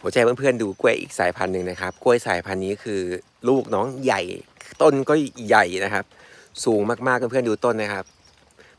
ผมจะให้เพื่อนๆดูกล้วยอีกสายพันธุ์หนึ่งนะครับ กล้วยสายพันธุ์นี้คือลูกน้องใหญ่ ต้นก็ใหญ่นะครับ สูงมากๆเพื่อนๆดูต้นนะครับ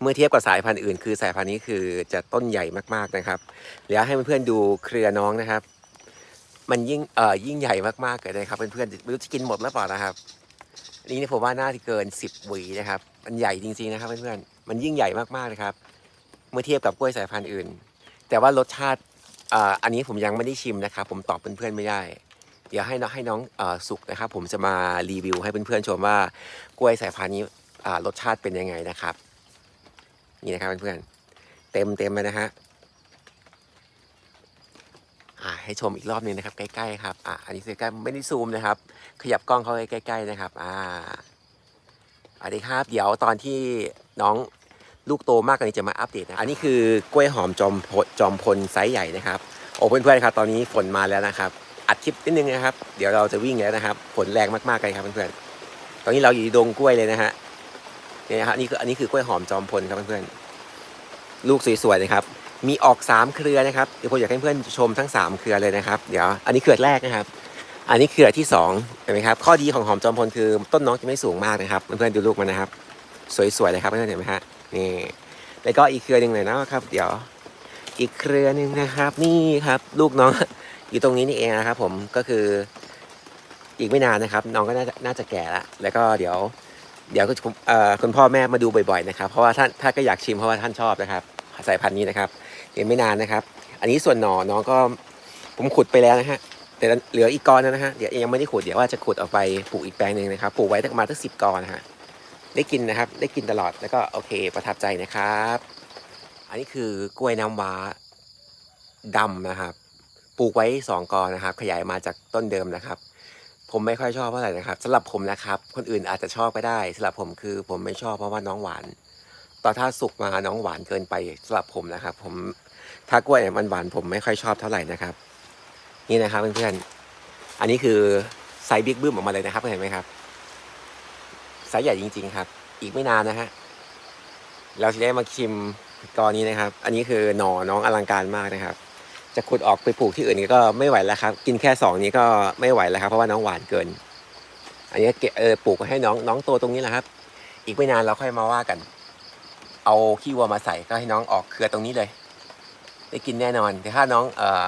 เมื่อเทียบกับสายพันธุ์อื่น คือสายพันธุ์นี้คือจะต้นใหญ่มากๆนะครับเดี๋ยวให้เพื่อนๆดูเครือน้องนะครับ มันยิ่งเอ่อยิ่งใหญ่มากๆเลยนะครับเพื่อนๆไม่รู้จะกินหมดหรือเปล่านะครับอันนี้เนี่ยผมว่าน่าจะเกิน 10หวีนะครับ มันใหญ่จริงๆนะครับเพื่อนๆมันยิ่งใหญ่มากๆนะครับ เมื่อเทียบกับกล้วยสายพันธุ์อื่น แต่ว่ารสชาติ อันนี้ผมยังไม่ได้ชิมนะครับ ผมตอบเพื่อนๆไม่ได้ เดี๋ยวให้น้องให้น้องอสุกนะครับ ผมจะมารีวิวให้เพื่อนๆชมว่ากล้วยสายพันธุ์นี้รสชาติเป็นยังไงนะครับ นี่นะครับเพื่อนๆเต็มเต็มเลยนะฮะให้ชมอีกรอบหนึงนะครับ ใกล้ๆครับอ่าอันนี้ใกล้ไม่ได้ซูมนะครับ ขยับกล้องเข้าใกล้ๆนะครับ อ่าสวัสดีครับ เดี๋ยวตอนที่น้อง ลูกโตมากกว่านี้จะมาอัปเดตนะอันนี้คือกล้วยหอมจอมพลจอมพลไซส์ใหญ่นะครับโอ้เพื่อนๆครับตอนนี้ฝนมาแล้วนะครับ อัดคลิปนิดนึงนะครับ เดี๋ยวเราจะวิ่งแล้วนะครับฝนแรงมากๆเลยครับเพื่อนๆตอนนี้เราอยู่ดงกล้วยเลยนะฮะเนี่ยนะครับนี่คืออันนี้คือกล้วยหอมจอมพลครับเพื่อนๆลูกสวยๆนะครับ มีออกสามเครือนะครับเดี๋ยวผมอยากให้เพื่อนชมทั้งสามเครือเลยนะครับ เดี๋ยวอันนี้เครือแรกนะครับ อันนี้เครือที่สองเห็นไหมครับข้อดีของหอมจอมพลคือต้นน้องจะไม่สูงมากนะครับเพื่อนๆดูลูกมันนะครับ สวยๆเลยครับเพื่อนๆเห็นไหมฮะ นี่ แล้วก็อีกเครือหนึ่งเลยนะครับ เดี๋ยว อีกเครือหนึ่งนะครับ นี่ครับ ลูกน้องอยู่ตรงนี้นี่เองนะครับ ผมก็คืออีกไม่นานนะครับ น้องก็น่าจะน่าจะแก่ละแล้วก็เดี๋ยว เดี๋ยวคุณเอ่อคุณพ่อแม่มาดูบ่อยๆนะครับ เพราะว่าท่านท่านก็อยากชิมเพราะว่าท่านชอบนะครับสายพันธุ์นี้นะครับเดี๋ยวไม่นานนะครับ อันนี้ส่วนหนอน้องก็ผมขุดไปแล้วนะฮะแต่เหลืออีกกอนนะฮะเดี๋ยวยังไม่ได้ขุดเดี๋ยวว่าจะขุดออกไปปลูกอีกแปลงหนึ่งนะครับปลูกไว้ตั้งประมาณตั้งสิบกอนนะฮะ ได้กินนะครับ ได้กินตลอดแล้วก็โอเคประทับใจนะครับ อันนี้คือกล้วยน้ำว้าดำนะครับ ปลูกไว้สองกอนะครับ ขยายมาจากต้นเดิมนะครับ ผมไม่ค่อยชอบเท่าไหร่นะครับสำหรับผมนะครับ คนอื่นอาจจะชอบก็ได้สำหรับผมคือผมไม่ชอบเพราะว่าน้องหวานตอนถ้าสุกมาน้องหวานเกินไปสำหรับผมนะครับ ผมถ้ากล้วยมันหวานผมไม่ค่อยชอบเท่าไหร่นะครับ นี่นะครับเพื่อนๆอันนี้คือไซส์บิ๊กบึ้มออกมาเลยนะครับเห็นไหมครับ ไซส์ใหญ่จริง ๆ ครับ อีกไม่นานนะฮะเราจะได้มาชิมกอนี้นะครับ อันนี้คือหน่อน้องอลังการมากนะครับ จะขุดออกไปปลูกที่อื่นก็ไม่ไหวแล้วครับ กินแค่สองนี้ก็ไม่ไหวแล้วครับ เพราะว่าน้องหวานเกิน อันนี้เก็บเออปลูกให้น้องน้องโตตรงนี้แหละครับ อีกไม่นานเราค่อยมาว่ากัน เอาขี้วัวมาใส่ก็ให้น้องออกเครือตรงนี้เลย ได้กินแน่นอนแต่ถ้าน้องเออ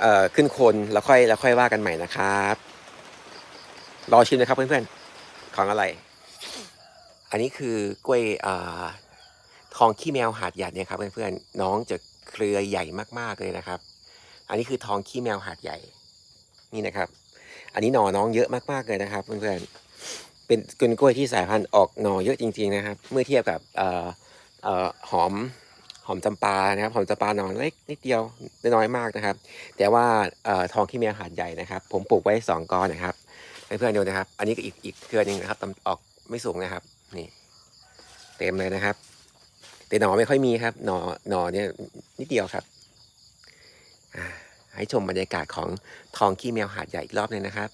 เออขึ้นคนแล้วค่อยแล้วค่อยว่ากันใหม่นะครับ รอชิมนะครับเพื่อนๆของอะไร อันนี้คือกล้วยอทองขี้แมวหาดใหญ่เนี่ยครับเพื่อนๆน้องจะเครือใหญ่มากๆเลยนะครับ อันนี้คือทองขี้แมวหาดใหญ่นี่นะครับ อันนี้หน่อน้องเยอะมากๆเลยนะครับเพื่อนๆเป็นเป็นกล้วยที่สายพันธุ์ออกหน่อเยอะจริง ๆนะครับ เมื่อเทียบกับออหอมหอมจำปานะครับหอมจำปาหน่อเล็กนิดเดียวน้อยมากนะครับ แต่ว่าออทองขี้แมวหาดใหญ่นะครับ ผมปลูกไว้สองกอนะครับเพื่อนดูนะครับ อันนี้ก็อีกอีกเครือหนึ่งนะครับออกไม่สูงนะครับ นี่ เต็มเลยนะครับ แต่หน่อไม่ค่อยมีครับ หน่อหนอเนี่ยนิดเดียวครับให้ชมบรรยากาศของทองขี้แมวหาดใหญ่อีกรอบหนึงนะครับ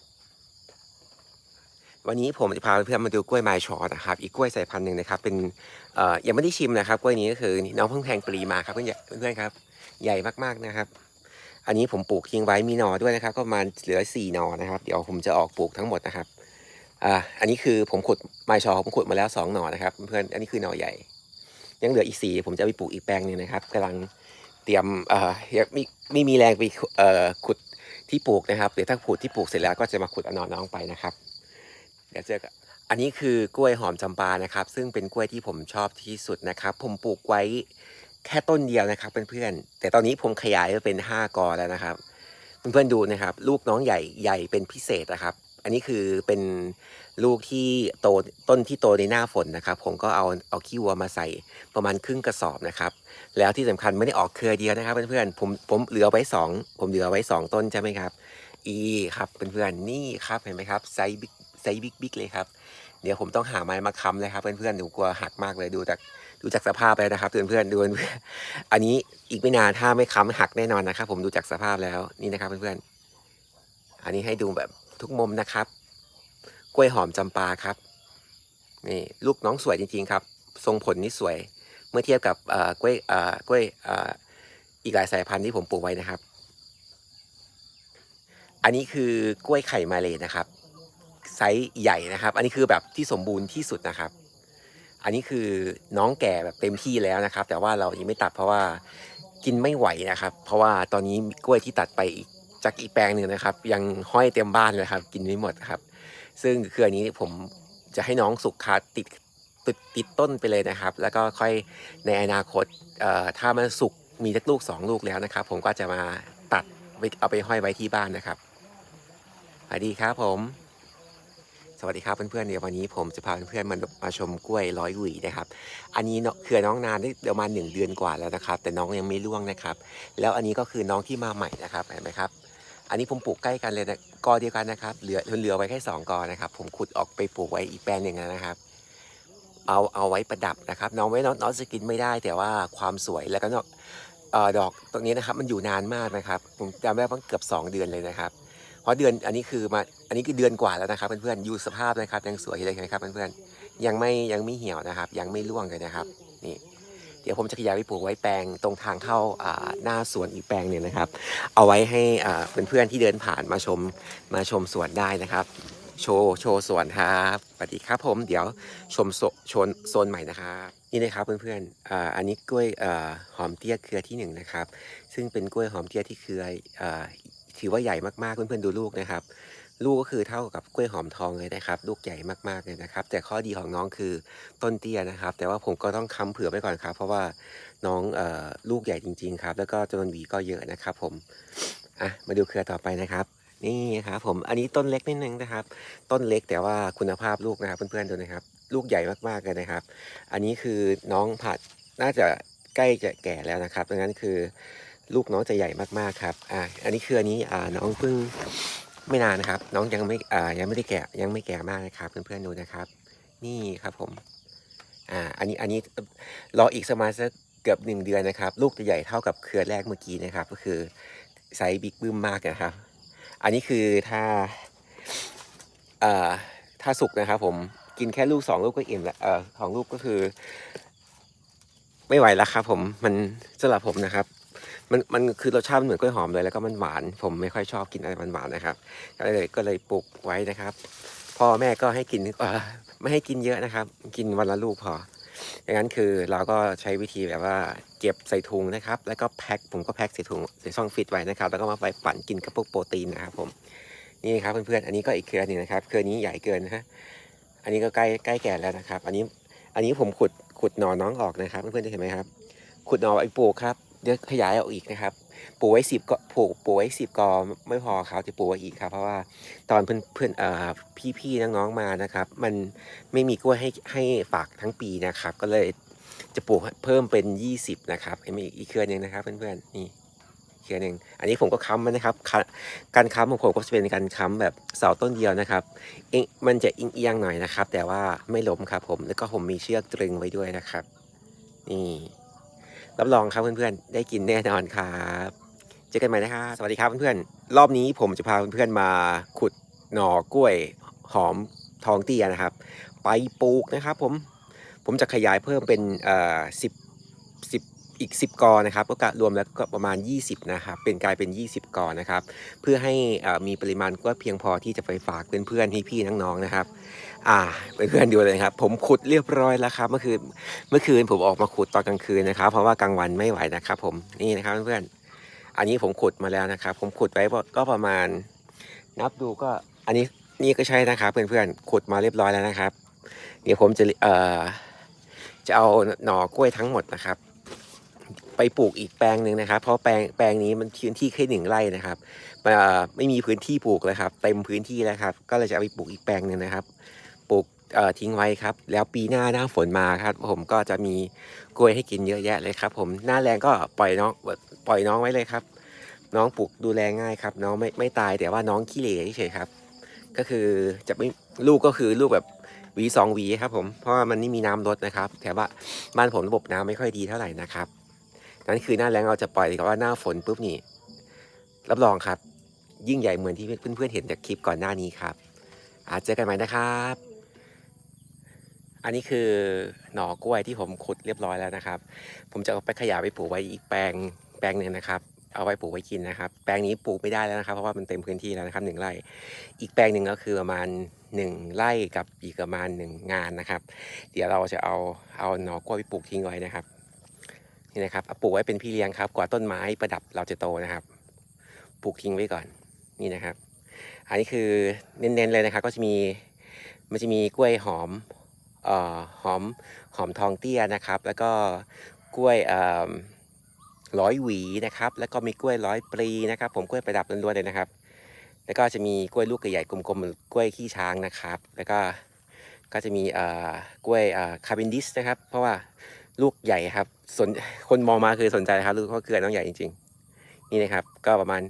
วันนี้ผมจะพาเพื่อนมาดูกล้วยไม้ชอนะครับ อีกกล้วยสายพันธุ์หนึ่งนะครับ เป็นเอ่อยังไม่ได้ชิมนะครับ กล้วยนี้ก็คือน้องเพิ่งแทงปลีมาครับเพื่อนๆครับ ใหญ่มากๆนะครับอันนี้ผมปลูกทิ้งไว้มีหน่อด้วยนะครับ ก็ประมาณเหลือสี่หนอนะครับ เดี๋ยวผมจะออกปลูกทั้งหมดนะครับ อ่าอันนี้คือผมขุดไม้ชอผมขุดมาแล้วสองหน่อนะครับเพื่อนอันนี้คือหน่อใหญ่ ยังเหลืออีกสี่ผมจะไปปลูกอีกแปลงหนึ่งนะครับกำลังเตรียมเอ่อยังไม่ไม่มีแรงไปเอ่อขุดที่ปลูกนะครับเดี๋ยวถ้าขุดที่ปลูกเสร็จแล้วก็จะมาขุดอนอน้องไปนะครับ เดี๋ยวเจอกันอันนี้คือกล้วยหอมจำปานะครับ ซึ่งเป็นกล้วยที่ผมชอบที่สุดนะครับ ผมปลูกไว้แค่ต้นเดียวนะครับเพื่อนๆแต่ตอนนี้ผมขยายไปเป็นห้ากอแล้วนะครับ เพื่อนๆดูนะครับ ลูกน้องใหญ่ใหญ่เป็นพิเศษนะครับ อันนี้คือเป็นลูกที่โตต้นที่โตในหน้าฝนนะครับ ผมก็เอาเอาขี้วัวมาใส่ประมาณครึ่งกระสอบนะครับ แล้วที่สำคัญไม่ได้ออกเครือเดียวนะครับเพื่อนๆผมผมเหลือไว้สองผมเหลือไว้สองต้นใช่ไหมครับ อีครับเพื่อนๆนี่ครับเห็นไหมครับไซส์บิ๊กไซส์บิ๊กบิ๊กเลยครับเดี๋ยวผมต้องหาไม้มาค้ำเลยครับเพื่อนๆหนูกลัวหักมากเลยดูจากดูจากสภาพแล้วนะครับเพื่อนๆดูเพื่อนๆอันนี้อีกไม่นานถ้าไม่ค้ำหักแน่นอนนะครับ ผมดูจากสภาพแล้วนี่นะครับเพื่อนๆอันนี้ให้ดูแบบ ทุกมุมนะครับ กล้วยหอมจำปาครับนี่ลูกน้องสวยจริงๆครับ ทรงผลนี่สวย เมื่อเทียบกับกล้วยกล้วยอ,อีกหลายสายพันธุ์ที่ผมปลูกไว้นะครับ อันนี้คือกล้วยไข่มาเลยนะครับ ไซส์ใหญ่นะครับ อันนี้คือแบบที่สมบูรณ์ที่สุดนะครับ อันนี้คือน้องแก่แบบเต็มที่แล้วนะครับ แต่ว่าเรายังไม่ตัดเพราะว่ากินไม่ไหวนะครับ เพราะว่าตอนนี้กล้วยที่ตัดไปอีก จากอีกแปลงหนึ่งนะครับ ยังห้อยเต็มบ้านเลยครับ กินไม่หมดครับ ซึ่งคืออันนี้ผมจะให้น้องสุกคาติดติดติดต้นไปเลยนะครับ แล้วก็ค่อยในอนาคตถ้ามันสุกมีสักลูกสองลูกแล้วนะครับ ผมก็จะมาตัดเอาไปห้อยไว้ที่บ้านนะครับสวัสดีครับผม สวัสดีครับเพื่อนๆเดี๋ยววันนี้ผมจะพาเพื่อนๆมามาชมกล้วยร้อยหวีนะครับ อันนี้เนาะเครือน้องนานได้ประมาณหนึ่งเดือนกว่าแล้วนะครับ แต่น้องยังไม่ร่วงนะครับ แล้วอันนี้ก็คือน้องที่มาใหม่นะครับเห็นไหมครับ อันนี้ผมปลูกใกล้กันเลยนะกอเดียวกันนะครับ เหลือเหลือไว้แค่สองกอนะครับ ผมขุดออกไปปลูกไว้อีกแปลงหนึ่งนะครับ เอาเอาไว้ประดับนะครับ น้องไว้น้องน้องจะกินไม่ได้ แต่ว่าความสวยแล้วก็นาะเอ่อดอกตรงนี้นะครับ มันอยู่นานมากนะครับ ผมจำได้ว่าเกือบสองเดือนเลยนะครับ เพราะเดือนอันนี้คือมาอันนี้คือเดือนกว่าแล้วนะครับเพื่อนๆอยู่สภาพนะครับยังสวยเลยนะครับเพื่อนๆยังไม่ยังไม่เหี่ยวนะครับ ยังไม่ร่วงเลยนะครับ นี่ เดี๋ยวผมจะขยายไปปลูกไว้แปลงตรงทางเข้าหน้าสวนอีกแปลงหนึ่งนะครับ เอาไว้ให้เพื่อนๆที่เดินผ่านมาชมมาชมสวนได้นะครับ โชว์โชว์สวนครับสวัสดีครับผมเดี๋ยวชมโซนโซนใหม่นะครับนี่นะครับเพื่อนๆออันนี้กล้วยหอมเตี้ยเครือที่หนึ่งนะครับ ซึ่งเป็นกล้วยหอมเตี้ยที่เครืออถือว่าใหญ่มากๆเพื่อนๆดูลูกนะครับ ลูกก็คือเท่ากับกล้วยหอมทองเลยนะครับ ลูกใหญ่มากๆเลยนะครับ แต่ข้อดีของน้องคือต้นเตี้ยนะครับ แต่ว่าผมก็ต้องค้ำเผื่อไว้ก่อนครับ เพราะว่าน้องเออลูกใหญ่จริง ๆ ครับ แล้วก็จำนวนหวีก็เยอะนะครับ ผมอะมาดูเครือต่อไปนะครับนี่ครับผมอันนี้ต้นเล็กนิดนึงนะครับ ต้นเล็กแต่ว่าคุณภาพลูกนะครับ เพื่อนๆดูนะครับ ลูกใหญ่มากๆเลยนะครับ อันนี้คือน้องผัดน่าจะใกล้จะแก่แล้วนะครับดังนั้นคือลูกน้องจะใหญ่มากๆครับอ่าอันนี้คืออันนี้อ่าน้องเพิ่ง ไม่นานนะครับ น้องยังไม่อ่ายังไม่ได้แก่ยังไม่แก่มากนะครับ เพื่อนๆดูนะครับ นี่ครับผม อ่า อันนี้อันนี้รออีกสกมาสักเกือบหนึ่งเดือนนะครับ ลูกจะใหญ่เท่ากับเครือแรกเมื่อกี้นะครับ ก็คือไซส์บิ๊กบึ้มมากนะครับ อันนี้คือถ้าอ่าถ้าสุกนะครับ ผมกินแค่ลูกสองลูกก็อิ่มแล้วเอ่อสองลูกก็คือ ไม่ไหวแล้วครับ ผมมันสำหรับผมนะครับ มันมันคือรสชาติมันเหมือนกล้วยหอมเลยแล้วก็มันหวาน ผมไม่ค่อยชอบกินอะไรมันหวานๆนะครับ ก็เลยก็เลยปลูกไว้นะครับ พ่อแม่ก็ให้กินไม่ให้กินเยอะนะครับ กินวันละลูกพอดังนั้นคือเราก็ใช้วิธีแบบว่าเก็บใส่ถุงนะครับ แล้วก็แพ็คผมก็แพ็คใส่ถุงใส่ช่องฟิตไว้นะครับ แล้วก็มาไปปั่นกินกับพวกโปรตีนนะครับผมนี่ครับเพื่อนๆอันนี้ก็อีกเครือหนึงนะครับเครือนี้ใหญ่เกินนะฮะอันนี้ก็ใกล้ใกล้แก่แล้วนะครับ อันนี้อันนี้ผมขุดขุดหนอน้องออกนะครับ เพื่อนๆจะเห็นไหมครับ ขุดหนอไอ้ปลูกครับ เดี๋ยวขยายออกอีกนะครับปลูกไว้สิบก็ปลูกปลูกไว้สิบกอไม่พอครับจะปลูกไว้อีกครับ เพราะว่าตอนเพื่อนเพื่อนเอ่อพี่พี่ๆน้องๆมานะครับ มันไม่มีกล้วยให้ให้ฝากทั้งปีนะครับ ก็เลยจะปลูกเพิ่มเป็นยี่สิบนะครับไอ้มีอีกเครือหนึ่งนะครับ เพื่อนๆนี่เครือหนึ่งอันนี้ผมก็ค้ำมันนะครับการค้ำของผมก็จะเป็นการค้ำแบบเสาต้นเดียวนะครับเองมันจะเอียงๆหน่อยนะครับ แต่ว่าไม่ล้มครับผมแล้วก็ผมมีเชือกตรึงไว้ด้วยนะครับ นี่ รับรองครับเพื่อนๆ ได้กินแน่นอนครับ เจอกันใหม่นะครับ สวัสดีครับเพื่อนๆ รอบนี้ผมจะพาเพื่อนๆมาขุดหน่อกล้วยหอมทองเตี้ยนะครับ ไปปลูกนะครับผม ผมจะขยายเพิ่มเป็นเอ่อสิบสิบอีก 10 กอนะครับ ก็กะรวมแล้วก็ประมาณ 20 นะครับ เป็นกลายเป็น 20 กอนะครับ เพื่อให้อ่อมีปริมาณก็เพียงพอที่จะไปฝากเพื่อนๆพี่ๆน้องๆนะครับ อ่าเพื่อนดูเลยครับ ผมขุดเรียบร้อยแล้วครับ เมื่อคืนเมื่อคืนผมออกมาขุดตอนกลางคืนนะครับ เพราะว่ากลางวันไม่ไหวนะครับ ผมนี่นะครับเพื่อนอันนี้ผมขุดมาแล้วนะครับ ผมขุดไว้ก็ประมาณ นับดูก็อันนี้นี่ก็ใช่นะครับ เพื่อนๆขุดมาเรียบร้อยแล้วนะครับ เดี๋ยวผมจะเอ่อจะเอาหน่อกล้วยทั้งหมดนะครับ ไปปลูกอีกแปลงหนึ่งนะครับ เพราะแปลงแปลงนี้มันพื้นที่แค่หนึ่งไร่นะครับไม่มีพื้นที่ปลูกเลยครับ เต็มพื้นที่แล้วครับ ก็เลยจะเอาไปปลูกอีกแปลงหนึ่งนะครับ ทิ้งไว้ครับ แล้วปีหน้าหน้าฝนมาครับ ผมก็จะมีกล้วยให้กินเยอะแยะเลยครับ ผมหน้าแรงก็ปล่อยน้องปล่อยน้องไว้เลยครับ น้องปลูกดูแลง่ายครับ น้องไม่ไม่ตายแต่ว่าน้องขี้เหร่เฉยครับ ก็คือจะไม่ลูกก็คือลูกแบบหวีสองหวีครับ ผมเพราะว่ามันไม่มีน้ำลดนะครับแถมว่าบ้านผมระบบน้ำไม่ค่อยดีเท่าไหร่นะครับนั่นคือหน้าแรงเราจะปล่อยแต่ว่าหน้าฝนปุ๊บนี่รับรองครับ ยิ่งใหญ่เหมือนที่เพื่อนๆเห็นจากคลิปก่อนหน้านี้ครับอาจเจอกันใหม่นะครับ อันนี้คือหน่อกล้วยที่ผมขุดเรียบร้อยแล้วนะครับ ผมจะเอาไปขยายไปปลูกไว้อีกแปลงแปลงหนึ่งนะครับ เอาไว้ปลูกไว้กินนะครับ แปลงนี้ปลูกไม่ได้แล้วนะครับเพราะว่ามันเต็มพื้นที่แล้วนะครับหนึ่งไร่ อีกแปลงหนึ่งก็คือประมาณหนึ่งไร่กับอีกประมาณหนึ่งงานนะครับ เดี๋ยวเราจะเอาเอาหน่อกล้วยไปปลูกทิ้งไว้นะครับนี่นะครับเอาปลูกไว้เป็นพี่เลี้ยงครับ กว่าต้นไม้ประดับเราจะโตนะครับ ปลูกทิ้งไว้ก่อนนี่นะครับ อันนี้คือเน้นๆเลยนะครับ ก็จะมีมันจะมีกล้วยหอม หอมหอมทองเตี้ยนะครับ แล้วก็กล้วยร้อยหวีนะครับ แล้วก็มีกล้วยร้อยปลีนะครับ ผมกล้วยประดับล้วนๆเลยนะครับ แล้วก็จะมีกล้วยลูกใหญ่ๆกลมๆเหมือนกล้วยขี้ช้างนะครับ แล้วก็ก็จะมีกล้วยคาร์บินดิสนะครับ เพราะว่าลูกใหญ่ครับสนคนมองมาคือสนใจนะครับลูกเพราเกลือน้องใหญ่จริง ๆ นี่นะครับ ก็ประมาณ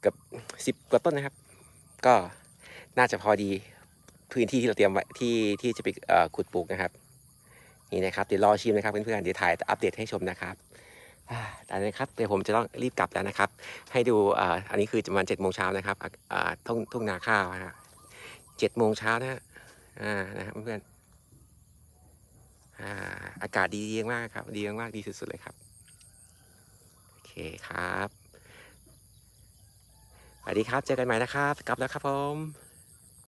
เกือบสิบกว่าต้นนะครับ ก็น่าจะพอดี พื้นที่ที่เราเตรียมไว้ที่ที่จะไปขุดปลูกนะครับ นี่นะครับเดี๋ยวรอชิมนะครับเพื่อนๆเดี๋ยวถ่ายอัปเดตให้ชมนะครับอ่าตอนนี้ครับเดี๋ยวผมจะต้องรีบกลับแล้วนะครับ ให้ดูอ่าอันนี้คือประมาณเจ็ดโมงเช้านะครับอ่าทุ่งทุ่งนาข้าวนะฮะเจ็ดโมงเช้านะฮะอ่านะครับเพื่อนอ่าอากาศดีมากครับ ดีมากดีสุดๆเลยครับ โอเคครับสวัสดีครับ เจอกันใหม่นะครับ กลับแล้วครับผม